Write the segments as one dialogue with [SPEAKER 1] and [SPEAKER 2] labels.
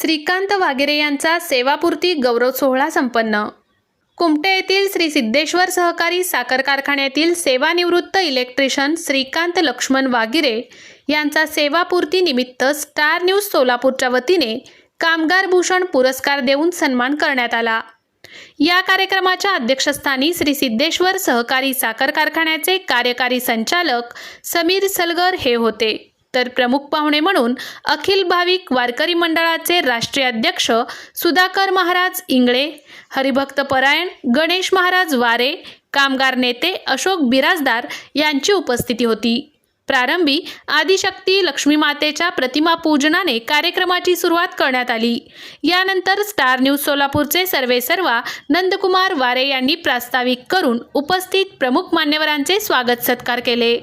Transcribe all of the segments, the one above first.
[SPEAKER 1] श्रीकांत वागेरे यांचा सेवापूर्ती गौरव सोहळा संपन्न. कुमटे येथील श्री सिद्धेश्वर सहकारी साखर कारखान्यातील सेवानिवृत्त इलेक्ट्रिशियन श्रीकांत लक्ष्मण वागिरे यांचा सेवापूर्ती निमित्त स्टार न्यूज सोलापूरच्या वतीने कामगार भूषण पुरस्कार देऊन सन्मान करण्यात आला. या कार्यक्रमाच्या अध्यक्षस्थानी श्री सिद्धेश्वर सहकारी साखर कारखान्याचे कार्यकारी संचालक समीर सलगर हे होते. तर प्रमुख पाहुणे म्हणून अखिल भाविक वारकरी मंडळाचे राष्ट्रीय अध्यक्ष सुधाकर महाराज इंगळे हरिभक्त परायण गणेश महाराज वारे कामगार नेते अशोक बिराजदार यांची उपस्थिती होती. प्रारंभी आदिशक्ती लक्ष्मी मातेच्या प्रतिमा पूजनाने कार्यक्रमाची सुरुवात करण्यात आली. यानंतर स्टार न्यूज सोलापूरचे सर्वे सर्वा नंदकुमार वारे यांनी प्रास्ताविक करून उपस्थित प्रमुख मान्यवरांचे स्वागत सत्कार केले.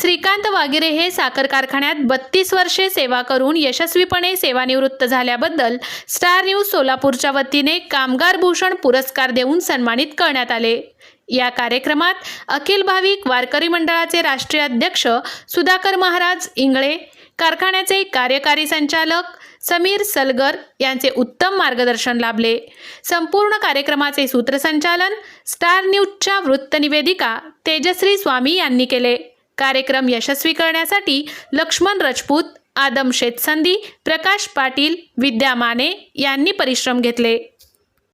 [SPEAKER 1] श्रीकांत वागिरे हे साखर कारखान्यात बत्तीस वर्षे सेवा करून यशस्वीपणे सेवानिवृत्त झाल्याबद्दल स्टार न्यूज सोलापूरच्या वतीने कामगार भूषण पुरस्कार देऊन सन्मानित करण्यात आले. या कार्यक्रमात अखिल भाविक वारकरी मंडळाचे राष्ट्रीय अध्यक्ष सुधाकर महाराज इंगळे कारखान्याचे कार्यकारी संचालक समीर सलगर यांचे उत्तम मार्गदर्शन लाभले. संपूर्ण कार्यक्रमाचे सूत्रसंचालन स्टार न्यूजच्या वृत्तनिवेदिका तेजश्री स्वामी यांनी केले. कार्यक्रम यशस्वी करण्यासाठी लक्ष्मण रजपूत आदम शेतसंदी प्रकाश पाटील विद्या माने यांनी परिश्रम घेतले.